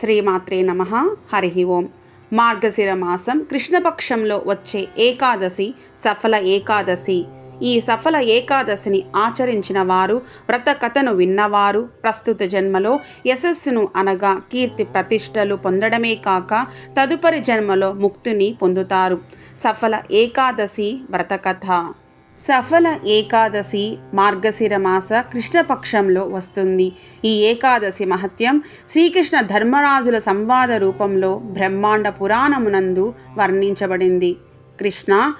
శ్రీమాత్రే నమ హరి ఓం. మార్గశిర మాసం కృష్ణపక్షంలో వచ్చే ఏకాదశి సఫల ఏకాదశి. ఈ సఫల ఏకాదశిని ఆచరించిన వారు వ్రత కథను విన్నవారు ప్రస్తుత జన్మలో యశస్సును అనగా కీర్తి ప్రతిష్టలు పొందడమే కాక తదుపరి జన్మలో ముక్తిని పొందుతారు. సఫల ఏకాదశి వ్రతకథ సఫల ఏకాదశి మార్గశిర మాస కృష్ణపక్షంలో వస్తుంది. ఈ ఏకాదశి మహత్యం శ్రీకృష్ణ ధర్మరాజుల సంవాద రూపంలో బ్రహ్మాండ పురాణమునందు వర్ణించబడింది. కృష్ణ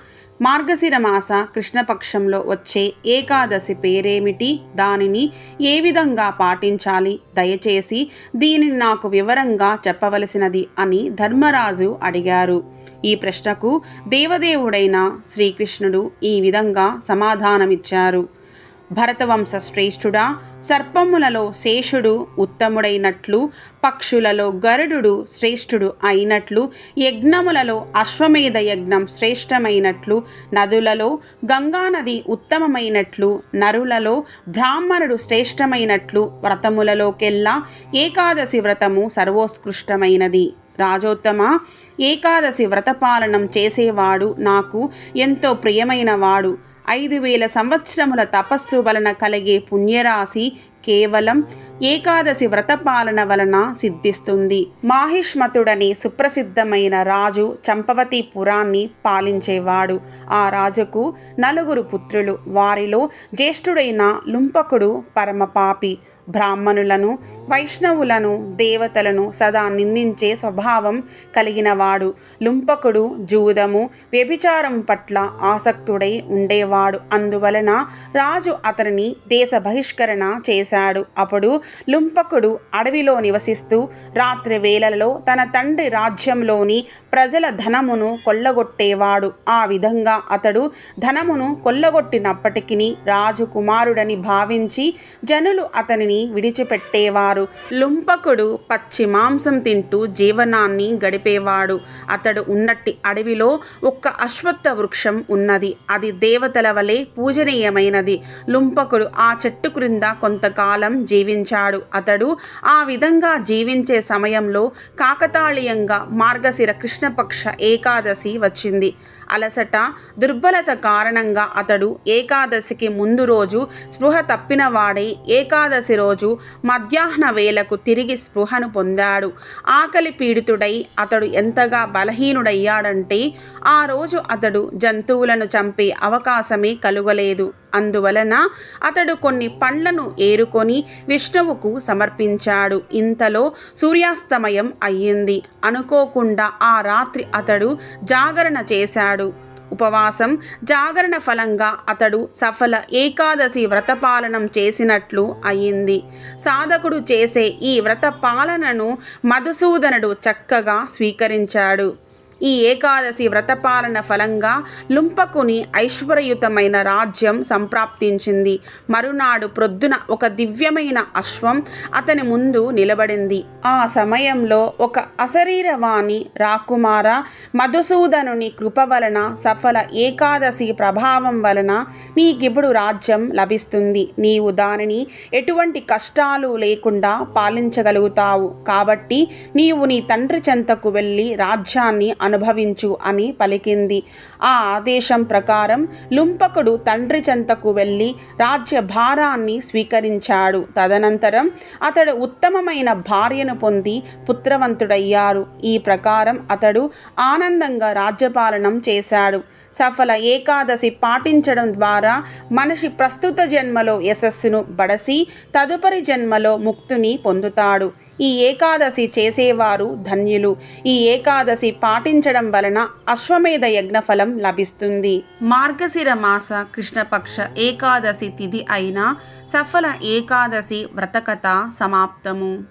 మార్గశిర మాస కృష్ణపక్షంలో వచ్చే ఏకాదశి పేరేమిటి? దానిని ఏ విధంగా పాటించాలి? దయచేసి దీనిని నాకు వివరంగా చెప్పవలసినది అని ధర్మరాజు అడిగారు. ఈ ప్రశ్నకు దేవదేవుడైన శ్రీకృష్ణుడు ఈ విధంగా సమాధానమిచ్చారు. భరతవంశ శ్రేష్ఠుడా సర్పములలో శేషుడు ఉత్తముడైనట్లు పక్షులలో గరుడు శ్రేష్ఠుడు అయినట్లు యజ్ఞములలో అశ్వమేధ యజ్ఞం శ్రేష్టమైనట్లు నదులలో గంగానది ఉత్తమమైనట్లు నరులలో బ్రాహ్మణుడు శ్రేష్టమైనట్లు వ్రతములలోకెల్లా ఏకాదశి వ్రతము సర్వోత్కృష్టమైనది. రాజోత్తమ? ఏకాదశి వ్రతపాలనం చేసేవాడు నాకు ఎంతో ప్రియమైన వాడు ఐదు వేల సంవత్సరముల తపస్సు వలన కలిగే పుణ్యరాశి కేవలం ఏకాదశి వ్రతపాలన వలన సిద్ధిస్తుంది. మాహిష్మతుడని సుప్రసిద్ధమైన రాజు చంపవతి పురాన్ని పాలించేవాడు. ఆ రాజుకు నలుగురు పుత్రులు. వారిలో జ్యేష్ఠుడైన లుంపకుడు పరమపాపి. బ్రాహ్మణులను వైష్ణవులను దేవతలను సదా నిందించే స్వభావం కలిగినవాడు. లుంపకుడు జూదము వ్యభిచారం పట్ల ఆసక్తుడై ఉండేవాడు. అందువలన రాజు అతనిని దేశ బహిష్కరణ చేశాడు. అప్పుడు లుంపకుడు అడవిలో నివసిస్తూ రాత్రి వేళలలో తన తండ్రి రాజ్యంలోని ప్రజల ధనమును కొల్లగొట్టేవాడు. ఆ విధంగా అతడు ధనమును కొల్లగొట్టినప్పటికీ రాజు కుమారుడని భావించి జనులు అతనిని విడిచిపెట్టేవారు. లుంపకుడు పచ్చి మాంసం తింటూ జీవనాన్ని గడిపేవాడు. అతడు ఉన్నట్టి అడవిలో ఒక్క అశ్వత్థ వృక్షం ఉన్నది. అది దేవతల వలె పూజనీయమైనది. లుంపకుడు ఆ చెట్టు క్రింద కొంతకాలం జీవించాడు. అతడు ఆ విధంగా జీవించే సమయంలో కాకతాళీయంగా మార్గశిర కృష్ణ కృష్ణపక్ష ఏకాదశి వచ్చింది. అలసట దుర్బలత కారణంగా అతడు ఏకాదశికి ముందు రోజు స్పృహ తప్పినవాడై ఏకాదశి రోజు మధ్యాహ్న వేళకు తిరిగి స్పృహను పొందాడు. ఆకలి పీడితుడై అతడు ఎంతగా బలహీనుడయ్యాడంటే ఆ రోజు అతడు జంతువులను చంపే అవకాశమే కలుగలేదు. అందువలన అతడు కొన్ని పండ్లను ఏరుకొని విష్ణువుకు సమర్పించాడు. ఇంతలో సూర్యాస్తమయం అయ్యింది. అనుకోకుండా ఆ రాత్రి అతడు జాగరణ చేశాడు. ఉపవాసం జాగరణ ఫలంగా అతడు సఫల ఏకాదశి వ్రతపాలనం చేసినట్లు అయింది. సాధకుడు చేసే ఈ వ్రత పాలనను మధుసూదనుడు చక్కగా స్వీకరించాడు. ఈ ఏకాదశి వ్రతపాలన ఫలంగా లుంపకుని ఐశ్వర్యుతమైన రాజ్యం సంప్రాప్తించింది. మరునాడు ప్రొద్దున ఒక దివ్యమైన అశ్వం అతని ముందు నిలబడింది. ఆ సమయంలో ఒక అశరీరవాణి రాకుమార మధుసూదనుని కృప వలన సఫల ఏకాదశి ప్రభావం వలన నీకిప్పుడు రాజ్యం లభిస్తుంది. నీవు దానిని ఎటువంటి కష్టాలు లేకుండా పాలించగలుగుతావు. కాబట్టి నీవు నీ తండ్రి చెంతకు వెళ్ళి రాజ్యాన్ని అనుభవించు అని పలికింది. ఆ ఆదేశం ప్రకారం లుంపకుడు తండ్రి చెంతకు వెళ్ళి రాజ్యభారాన్ని స్వీకరించాడు. తదనంతరం అతడు ఉత్తమమైన భార్యను పొంది పుత్రవంతుడయ్యారు. ఈ ప్రకారం అతడు ఆనందంగా రాజ్యపాలనం చేశాడు. సఫల ఏకాదశి పాటించడం ద్వారా మనిషి ప్రస్తుత జన్మలో యశస్సును బడసి తదుపరి జన్మలో ముక్తిని పొందుతాడు. ఈ ఏకాదశి చేసేవారు ధన్యులు. ఈ ఏకాదశి పాటించడం వలన అశ్వమేధ యజ్ఞఫలం లభిస్తుంది. మార్గశిర మాస కృష్ణపక్ష ఏకాదశి తిథి అయిన సఫల ఏకాదశి వ్రతకథ సమాప్తము.